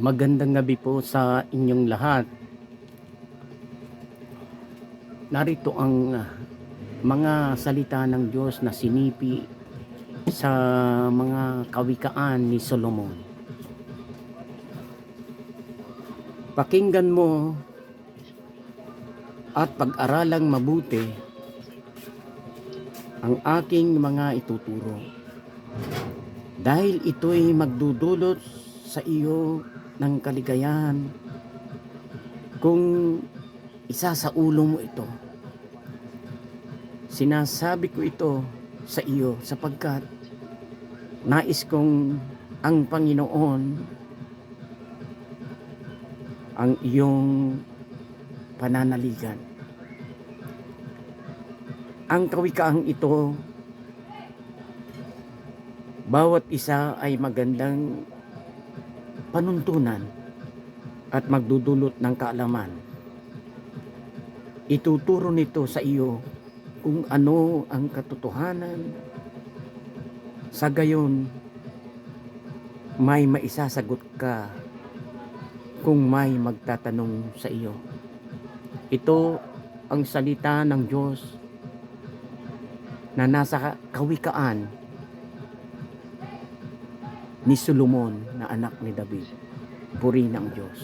Magandang gabi po sa inyong lahat. Narito ang ah, mga salita ng Diyos na sinipi sa mga kawikaan ni Solomon. Pakinggan mo at pag-aralang mabuti ang aking mga ituturo. Dahil ito'y magdudulot sa iyo ng kaligayahan kung isa sa ulo mo ito. Sinasabi ko ito sa iyo sapagkat nais kong ang Panginoon ang iyong pananaligan. Ang kawikaang ito bawat isa ay magandang panuntunan at magdudulot ng kaalaman. Ituturo nito sa iyo kung ano ang katotohanan. Sa gayon, may maisasagot ka kung may magtatanong sa iyo. Ito ang salita ng Diyos na nasa kawikaan ni Solomon na anak ni David. Puri ng Diyos.